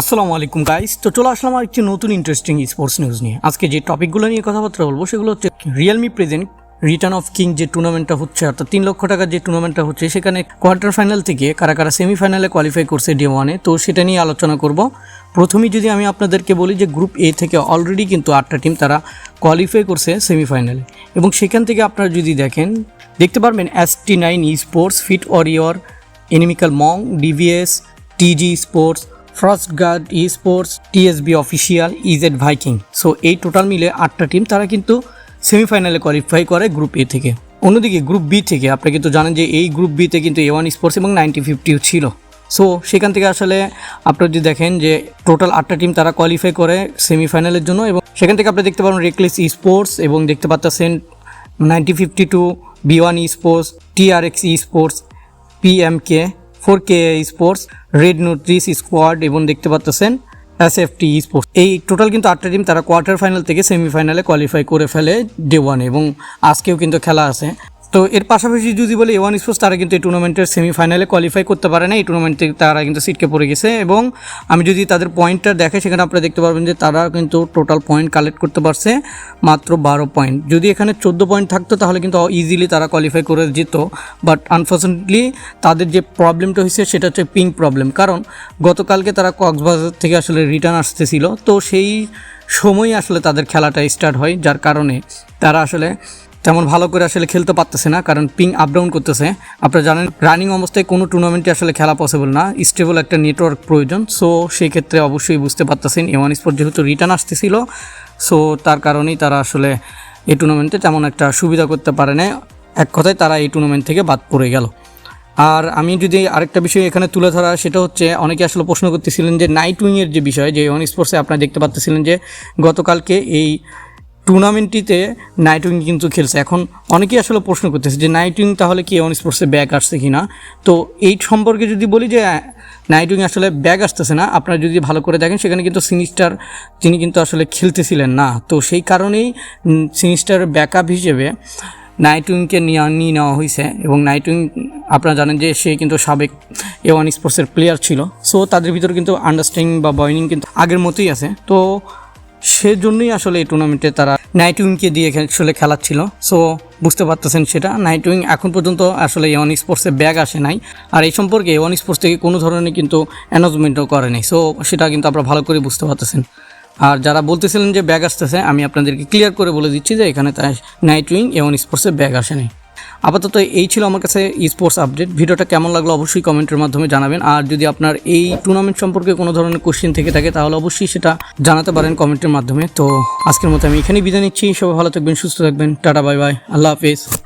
আসসালামু আলাইকুম গাইস তো চলে আসলাম আর একটি নতুন ইন্টারেস্টিং স্পোর্টস নিউজ নিয়ে। আজকে যে টপিকগুলো নিয়ে কথাবার্তা বলব, সেগুলো হচ্ছে Realme present return of king যে টুর্নামেন্টটা হচ্ছে, অর্থাৎ তিন লক্ষ টাকার যে টুর্নামেন্টটা হচ্ছে, সেখানে কোয়ার্টার ফাইনাল থেকে কারা কারা সেমিফাইনালে কোয়ালিফাই করছে ডে ওয়ানে তো সেটা নিয়ে আলোচনা করব। প্রথমেই যদি আমি আপনাদেরকে বলি যে গ্রুপ এ থেকে অলরেডি কিন্তু আটটা টিম তারা কোয়ালিফাই করছে সেমিফাইনালে এবং সেখান থেকে আপনারা যদি দেখেন, দেখতে পারবেন S T nine esports fit warrior এনিমিক্যাল Mong DVS TG sports first guard esports TSB official EZ Viking so এই টোটাল মিলে আটটা টিম তারা কিন্তু সেমিফাইনালে কোয়ালিফাই করে গ্রুপ এ থেকে। অন্যদিকে গ্রুপ বি থেকে, আপনি কিন্তু জানেন যে এই গ্রুপ বিতে কিন্তু এ ওয়ান স্পোর্টস এবং নাইনটি ফিফটিও ছিল। সো সেখান থেকে আসলে আপনারা যদি দেখেন যে টোটাল আটটা টিম তারা কোয়ালিফাই করে সেমিফাইনালের জন্য এবং সেখান থেকে আপনি দেখতে পারেন রেকলেস ই স্পোর্টস এবং দেখতে পাচ্ছেন ninety fifty two B one esports TRX esports PMK four K sports, red নোট্রিস squad এবং দেখতে পাচ্ছেন এস এফ টি স্পোর্টস। এই টোটাল কিন্তু আটটা টিম তারা কোয়ার্টার ফাইনাল থেকে সেমিফাইনালে কোয়ালিফাই করে ফেলে ডে ওয়ানে এবং আজকেও কিন্তু খেলা আছে। তো এর পাশাপাশি যদি বলি ওয়ান স্পোর্টস তারা কিন্তু এই টুর্নামেন্টের সেমিফাইনালে কোয়ালিফাই করতে পারে না। এই টুর্নামেন্ট থেকে তারা কিন্তু সিটকে পড়ে গেছে এবং আমি যদি তাদের পয়েন্টটা দেখে সেখানে আপনারা দেখতে পারবেন যে তারা কিন্তু টোটাল পয়েন্ট কালেক্ট করতে পারছে মাত্র বারো পয়েন্ট যদি এখানে চোদ্দ পয়েন্ট থাকতো, তাহলে কিন্তু ইজিলি তারা কোয়ালিফাই করে যেত। বাট আনফর্চুনেটলি তাদের যে প্রবলেমটা হয়েছে, সেটা হচ্ছে পিঙ্ক প্রবলেম কারণ গতকালকে তারা কক্সবাজার থেকে আসলে রিটার্ন আসতেছিল। তো সেই সময়ই আসলে তাদের খেলাটা স্টার্ট হয়, যার কারণে তারা আসলে তেমন ভালো করে আসলে খেলতে পারতেছে না, কারণ পিং আপ ডাউন করতেছে। আপনারা জানেন রানিং অবস্থায় কোনো টুর্নামেন্টে আসলে খেলা পসিবল না। স্টেবল একটা নেটওয়ার্ক প্রয়োজন সো সেই ক্ষেত্রে অবশ্যই বুঝতে পারতেছেন এওয়ান স্পোর্ট যেহেতু রিটার্ন আসতেছিল সো তার কারণেই তারা আসলে এই টুর্নামেন্টে তেমন একটা সুবিধা করতে পারে না এক কথায় তারা এই টুর্নামেন্ট থেকে বাদ পড়ে গেল। আর আমি যদি আরেকটা বিষয় এখানে তুলে ধরা, সেটা হচ্ছে, অনেকে আসলে প্রশ্ন করতেছিলেন যে নাইট উইংয়ের যে বিষয়, যে ওয়ান স্পোর্টসে আপনারা দেখতে পাচ্তেছিলেন যে, গতকালকে এই টুর্নামেন্টটিতে নাইট উইং কিন্তু খেলছে। এখন অনেকেই আসলে প্রশ্ন করতেছে যে নাইট উইং তাহলে কি ওয়ান স্পোর্টসে ব্যাগ আসছে কি না তো এই সম্পর্কে যদি বলি যে নাইট উইং আসলে ব্যাগ আসতেছে না, আপনারা যদি ভালো করে দেখেন, সেখানে কিন্তু সিনিস্টার তিনি কিন্তু আসলে খেলতেছিলেন না। তো সেই কারণেই সিনিস্টার ব্যাকআপ হিসেবে নাইট উইংকে নিয়ে নিয়ে নেওয়া হয়েছে এবং নাইট উইং আপনারা জানেন যে সে কিন্তু সাবেক এ ওয়ান স্পোর্টসের প্লেয়ার ছিল। সো তাদের ভিতরে কিন্তু আন্ডারস্ট্যান্ডিং বা বয়নিং কিন্তু আগের মতোই আছে। তো সেজন্যই আসলে এই টুর্নামেন্টে তারা নাইট উইংকে দিয়ে আসলে খেলাচ্ছিল। সো বুঝতে পারতেছেন সেটা। নাইট উইং এখন পর্যন্ত আসলে এওয়ান স্পোর্টসে ব্যাগ আসে নাই। আর এই সম্পর্কে এওয়ান স্পোর্টস থেকে কোনো ধরনের কিন্তু অ্যানাউন্সমেন্টও করে নাই। সো সেটা কিন্তু আপনারা ভালো করে বুঝতে পারতেছেন। আর যারা বলতেছিলেন যে ব্যাগ আসতেছে, আমি আপনাদেরকে ক্লিয়ার করে বলে দিচ্ছি যে এখানে তাই নাইট উইং এওয়ান স্পোর্টসে ব্যাগ আসে নাই। আপাতত এই ছিল আমার কাছে স্পোর্টস আপডেট ভিডিওটা কেমন লাগল অবশ্যই কমেন্টের মাধ্যমে জানাবেন। আর যদি আপনার এই টুর্নামেন্ট সম্পর্কে কোনো ধরনের কোশ্চেন থেকে থাকে, তাহলে অবশ্যই সেটা জানাতে পারেন কমেন্টের মাধ্যমে। তো আজকের মতো আমি এখানেই বিদায় নিচ্ছি। সবাই ভালো থাকবেন, সুস্থ থাকবেন। Tata, bye bye. আল্লাহ হাফিজ।